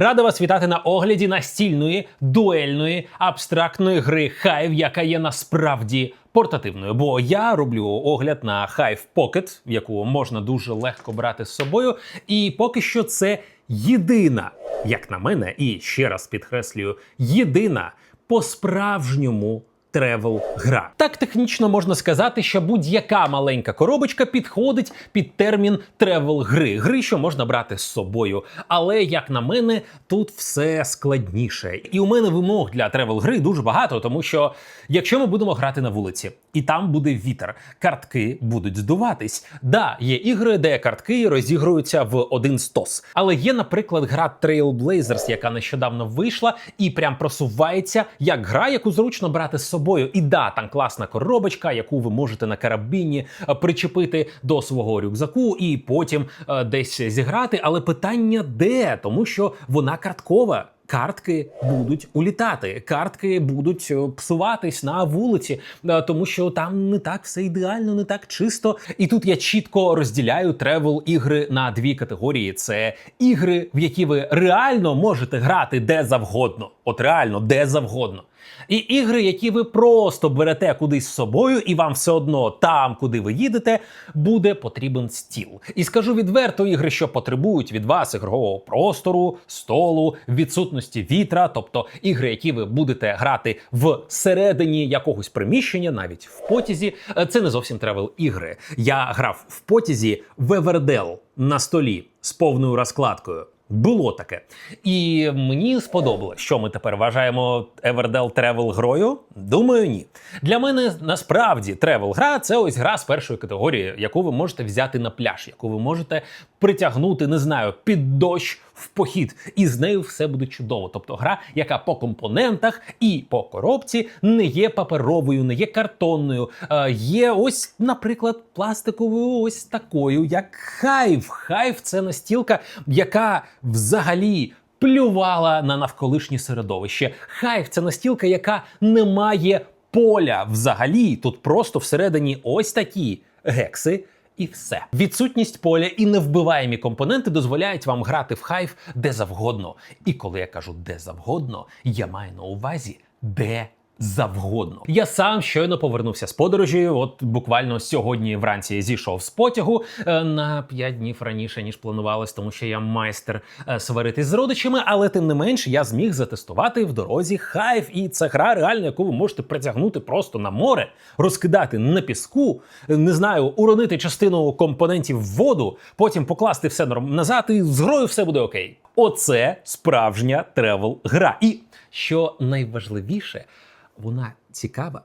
Рада вас вітати на огляді настільної дуельної абстрактної гри Hive, яка є насправді портативною. Бо я роблю огляд на Hive Pocket, яку можна дуже легко брати з собою. І поки що це єдина, як на мене, і ще раз підкреслюю, єдина по-справжньому тревел гра. Так технічно можна сказати, що будь-яка маленька коробочка підходить під термін тревел гри, гри, що можна брати з собою. Але як на мене, тут все складніше. І у мене вимог для тревел гри дуже багато, тому що якщо ми будемо грати на вулиці, і там буде вітер, картки будуть здуватись. Да, є ігри, де картки розігруються в один стос. Але є, наприклад, гра Trailblazers, яка нещодавно вийшла і прям просувається як гра, яку зручно брати з собою. І да, там класна коробочка, яку ви можете на карабіні е, причепити до свого рюкзаку і потім е, десь зіграти. Але питання де? Тому що вона карткова. Картки будуть улітати, картки будуть е, псуватись на вулиці, е, тому що там не так все ідеально, не так чисто. І тут я чітко розділяю тревел ігри на дві категорії: це ігри, в які ви реально можете грати де завгодно, от реально де завгодно. І ігри, які ви просто берете кудись з собою, і вам все одно там, куди ви їдете, буде потрібен стіл. І скажу відверто, ігри, що потребують від вас ігрового простору, столу, відсутності вітра, тобто ігри, які ви будете грати всередині якогось приміщення, навіть в потязі, е, це не зовсім тревел ігри. Я грав в потязі в Евердел на столі з повною розкладкою. Було таке. І мені сподобалось, що ми тепер вважаємо Everdell Travel грою. Думаю, ні. Для мене насправді Travel гра це ось гра з першої категорії, яку ви можете взяти на пляж, яку ви можете притягнути, не знаю, під дощ в похід. І з нею все буде чудово. Тобто гра, яка по компонентах і по коробці не є паперовою, не є картонною. Е, є ось, наприклад, пластиковою, ось такою, як Хайв. Хайв це настілка, яка взагалі. Плювала на навколишнє середовище. Хайв це настілка, яка не має поля взагалі. Тут просто всередині ось такі гекси. І все. Відсутність поля і невбиваємі компоненти дозволяють вам грати в хайф де завгодно. І коли я кажу де завгодно, я маю на увазі де завгодно. Я сам щойно повернувся з подорожі. От буквально сьогодні вранці зійшов з потягу е, на 5 днів раніше ніж планувалось, тому що я майстер е, сваритись з родичами. Але тим не менш я зміг затестувати в дорозі хайв. І це гра реально, яку ви можете притягнути просто на море, розкидати на піску, не знаю, уронити частину компонентів в воду, потім покласти все назад, і з грою все буде окей. Оце справжня тревел гра. І що найважливіше вона цікава.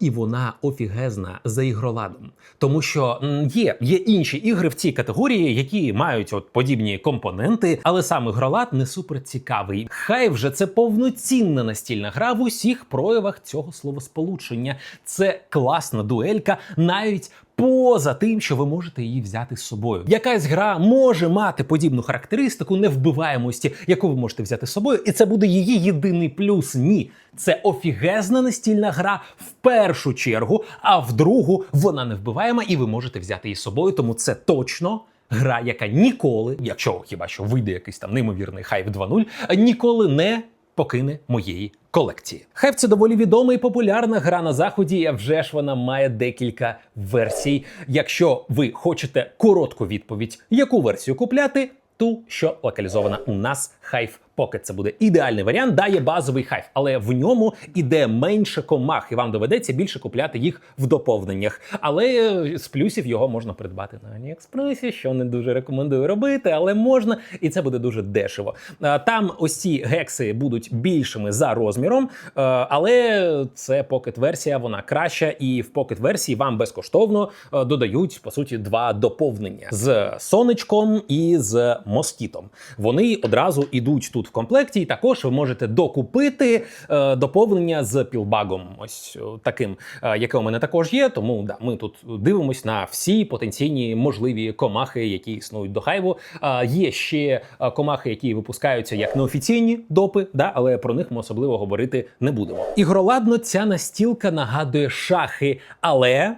І вона офігезна за ігроладом, тому що є, є інші ігри в цій категорії, які мають от подібні компоненти, але сам ігролад не супер цікавий. Хай вже це повноцінна настільна гра в усіх проявах цього словосполучення. Це класна дуелька, навіть поза тим, що ви можете її взяти з собою. Якась гра може мати подібну характеристику невбиваємості, яку ви можете взяти з собою, і це буде її єдиний плюс. Ні, це офігезна настільна гра в першу чергу, а в другу вона невбиваєма, і ви можете взяти її з собою. Тому це точно. Гра, яка ніколи, якщо хіба що вийде якийсь там неймовірний Hive 2.0, ніколи не покине моєї колекції. Хай це доволі відома і популярна гра на заході. а вже ж вона має декілька версій. Якщо ви хочете коротку відповідь, яку версію купляти, ту, що локалізована у нас Hive Pocket. Це буде ідеальний варіант. Дає базовий хайф, але в ньому іде менше комах, і вам доведеться більше купляти їх в доповненнях. Але е, з плюсів його можна придбати на Аліекспресі, що не дуже рекомендую робити, але можна, і це буде дуже дешево. Е, Там ось ці гекси будуть більшими за розміром, е, але це Pocket версія, вона краща, і в Pocket версії вам безкоштовно додають по суті два доповнення з сонечком і з москітом. Вони одразу ідуть тут в комплекті, і також ви можете докупити е, доповнення з пілбагом, ось таким, е, яке у мене також є. Тому да, ми тут дивимось на всі потенційні можливі комахи, які існують до хайву. Е, є ще е, комахи, які випускаються як неофіційні допи, да, але про них ми особливо говорити не будемо. Ігроладно ця настілка нагадує шахи, але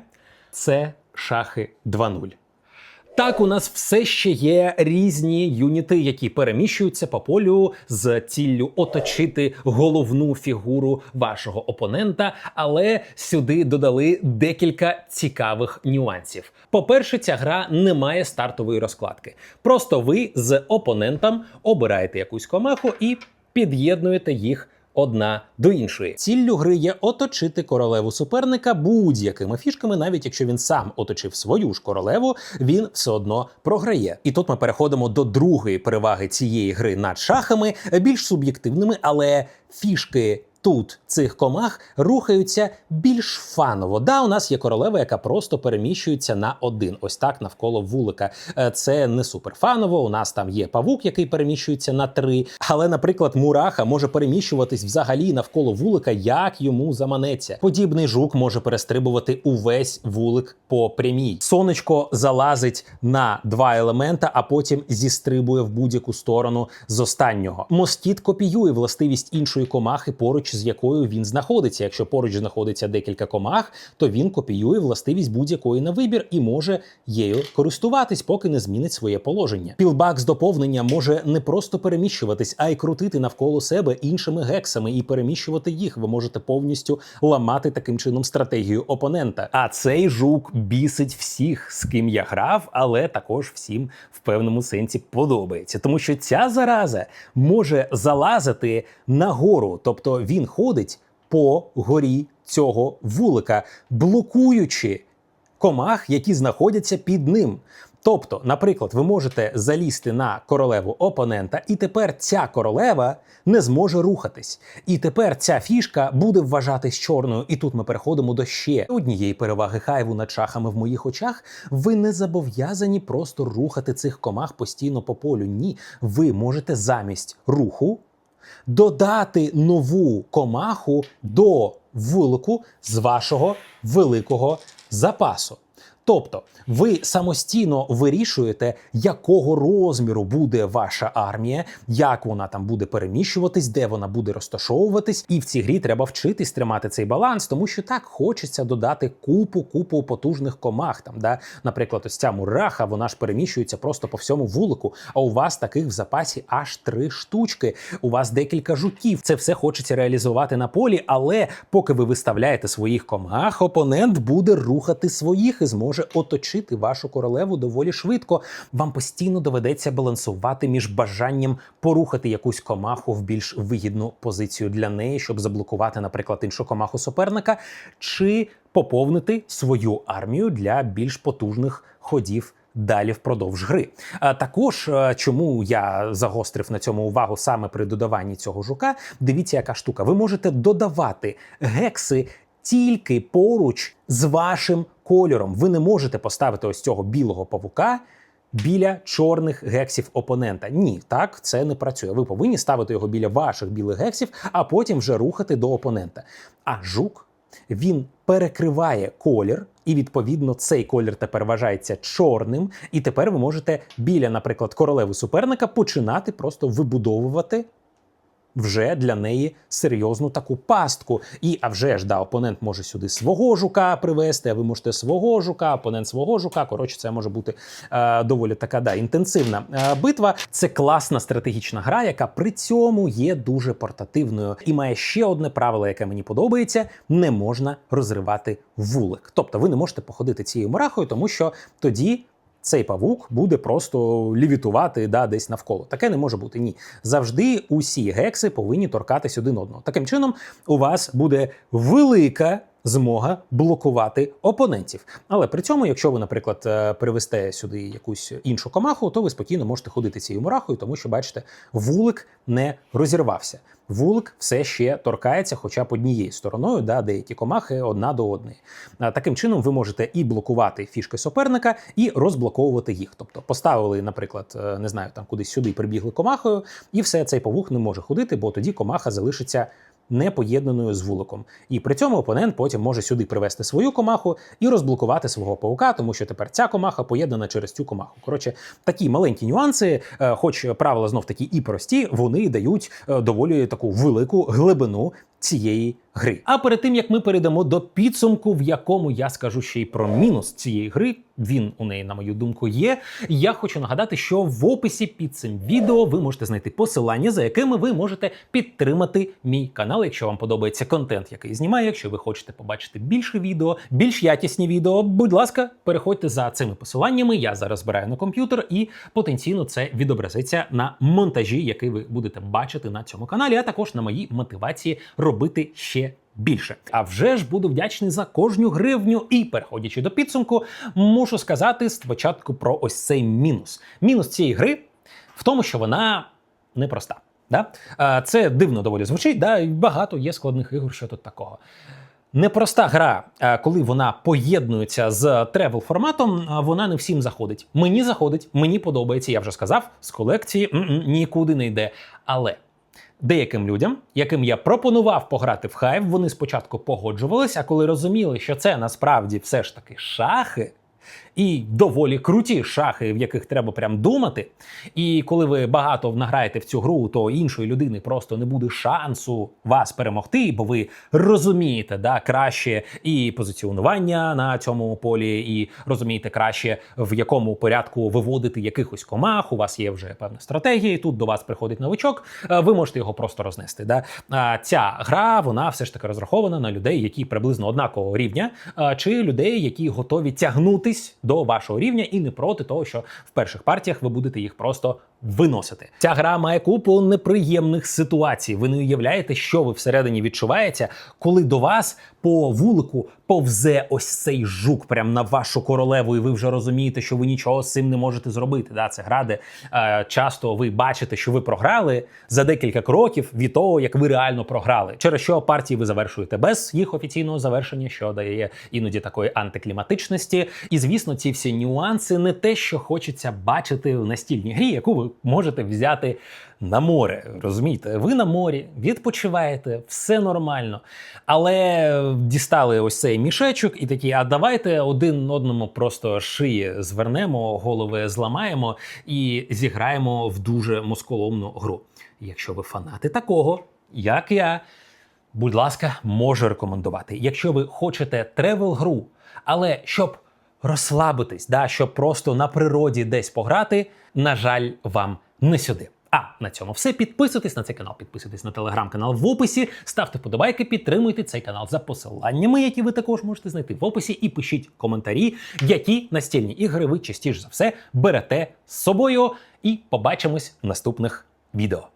це шахи 2.0. Так, у нас все ще є різні юніти, які переміщуються по полю з ціллю оточити головну фігуру вашого опонента, але сюди додали декілька цікавих нюансів. По-перше, ця гра не має стартової розкладки. Просто ви з опонентом обираєте якусь комаху і під'єднуєте їх одна до іншої. Ціллю гри є оточити королеву суперника будь-якими фішками, навіть якщо він сам оточив свою ж королеву, він все одно програє. І тут ми переходимо до другої переваги цієї гри над шахами, більш суб'єктивними, але фішки. Тут цих комах рухаються більш фаново. Да, у нас є королева, яка просто переміщується на один, ось так навколо вулика. Е, Це не супер фаново. У нас там є павук, який переміщується на три. Але, наприклад, мураха може переміщуватись взагалі навколо вулика, як йому заманеться. Подібний жук може перестрибувати увесь вулик по прямій. Сонечко залазить на два елемента, а потім зістрибує в будь-яку сторону з останнього. Москіт копіює властивість іншої комахи, поруч з якою він знаходиться. Якщо поруч знаходиться декілька комах, то він копіює властивість будь-якої на вибір і може її користуватись, поки не змінить своє положення. Пілбак з доповнення може не просто переміщуватись, а й крутити навколо себе іншими гексами і переміщувати їх. Ви можете повністю ламати таким чином стратегію опонента. А цей жук бісить всіх, з ким я грав, але також всім в певному сенсі подобається, тому що ця зараза може залазити нагору, тобто він ходить по горі цього вулика, блокуючи комах, які знаходяться під ним. Тобто, наприклад, ви можете залізти на королеву опонента, і тепер ця королева не зможе рухатись. І тепер ця фішка буде вважатись чорною. І тут ми переходимо до ще однієї переваги хайву над шахами в моїх очах. Ви не зобов'язані просто рухати цих комах постійно по полю. Ні, ви можете замість руху додати нову комаху до вулику з вашого великого запасу. Тобто ви самостійно вирішуєте, якого розміру буде ваша армія, як вона там буде переміщуватись, де вона буде розташовуватись. І в цій грі треба вчитись тримати цей баланс, тому що так хочеться додати купу купу потужних комах. Там, да? Наприклад, ось ця мураха, вона ж переміщується просто по всьому вулику. А у вас таких в запасі аж три штучки. У вас декілька жуків. Це все хочеться реалізувати на полі, але поки ви виставляєте своїх комах, опонент буде рухати своїх і зможе оточити вашу королеву доволі швидко. Вам постійно доведеться балансувати між бажанням порухати якусь комаху в більш вигідну позицію для неї, щоб заблокувати, наприклад, іншу комаху суперника, чи поповнити свою армію для більш потужних ходів. Далі впродовж гри. А також е, чому я загострив на цьому увагу саме при додаванні цього жука. Дивіться, яка штука. Ви можете додавати гекси тільки поруч з вашим кольором. Ви не можете поставити ось цього білого павука. Біля чорних гексів опонента. Ні, так це не працює. Ви повинні ставити його біля ваших білих гексів, а потім вже рухати до опонента. А жук він перекриває колір, і відповідно цей колір тепер вважається чорним. І тепер ви можете біля, наприклад, королеви суперника починати просто вибудовувати вже для неї серйозну таку пастку. І а вже ж да, опонент може сюди свого жука привести, а ви можете свого жука, опонент свого жука. Коротше, це може бути е, доволі така да, інтенсивна е, битва. Це класна стратегічна гра, яка при цьому є дуже портативною і має ще одне правило, яке мені подобається: не можна розривати вулик. Тобто ви не можете походити цією мурахою, тому що тоді цей павук буде просто лівітувати да, десь навколо. Таке не може бути. Ні. Завжди усі гекси повинні торкатись один одного. Таким чином, у вас буде велика. Змога блокувати опонентів, але при цьому, якщо ви, наприклад, е, привезте сюди якусь іншу комаху, то ви спокійно можете ходити цією мурахою, тому що бачите, вулик не розірвався. Вулик все ще торкається, хоча б однією стороною, да, деякі комахи одна до одної. Таким чином, ви можете і блокувати фішки суперника, і розблоковувати їх. Тобто поставили, наприклад, е, не знаю, там кудись сюди прибігли комахою, і все цей павук не може ходити, бо тоді комаха залишиться. Не поєднаною з вуликом, і при цьому опонент потім може сюди привести свою комаху і розблокувати свого паука, тому що тепер ця комаха поєднана через цю комаху. Коротше, такі маленькі нюанси, е, хоч правила знов такі і прості, вони дають е, доволі таку велику глибину цієї гри. А перед тим як ми перейдемо до підсумку, в якому я скажу ще й про мінус цієї гри, він у неї, на мою думку, є. Я хочу нагадати, що в описі під цим відео ви можете знайти посилання, за якими ви можете підтримати мій канал, якщо вам подобається контент, який знімаю. Якщо ви хочете побачити більше відео, більш якісні відео, будь ласка, переходьте за цими посиланнями. Я зараз збираю на комп'ютер, і потенційно це відобразиться на монтажі, який ви будете бачити на цьому каналі, а також на моїй мотивації робити ще більше. А вже ж буду вдячний за кожну гривню. І переходячи до підсумку, мушу сказати спочатку про ось цей мінус. Мінус цієї гри в тому, що вона непроста. Да? Це дивно доволі звучить, да? і багато є складних ігор, що тут такого. Непроста гра, коли вона поєднується з тревел форматом, вона не всім заходить. Мені заходить, мені подобається, я вже сказав, з колекції м-м, нікуди не йде. Але деяким людям, яким я пропонував пограти в хайв, вони спочатку погоджувались, а коли розуміли, що це насправді все ж таки шахи. І доволі круті шахи, в яких треба прям думати. І коли ви багато награєте в цю гру, то іншої людини просто не буде шансу вас перемогти, бо ви розумієте да, краще і позиціонування на цьому полі, і розумієте краще, в якому порядку виводити якихось комах. У вас є вже певна стратегія. і Тут до вас приходить новичок. е, Ви можете його просто рознести. Да? Ця гра вона все ж таки розрахована на людей, які приблизно однакового рівня, чи людей, які готові тягнутись до вашого рівня і не проти того, що в перших партіях ви будете їх просто виносити. Ця гра має купу неприємних ситуацій. Ви не уявляєте, що ви всередині відчуваєте, коли до вас по вулику повзе ось цей жук прямо на вашу королеву, і ви вже розумієте, що ви нічого з цим не можете зробити. Да, це гра, де е, часто ви бачите, що ви програли за декілька кроків від того, як ви реально програли, через що партії ви завершуєте без їх офіційного завершення, що дає іноді такої антикліматичності. І звісно, ці всі нюанси не те, що хочеться бачити в настільній грі, яку можете взяти на море. Розумієте, ви на морі відпочиваєте, все нормально. Але дістали ось цей мішечок і такі: а давайте один одному просто шиї звернемо, голови зламаємо і зіграємо в дуже москоломну гру. Якщо ви фанати такого, як я. Будь ласка, можу рекомендувати. Якщо ви хочете тревел гру, але щоб розслабитись, да, щоб просто на природі десь пограти, на жаль, вам не сюди. А на цьому все. Підписуйтесь на цей канал, підписуйтесь на телеграм-канал в описі, ставте подобайки, підтримуйте цей канал за посиланнями, які ви також можете знайти в описі, і пишіть коментарі, які настільні ігри ви частіше за все берете з собою. І побачимось в наступних відео.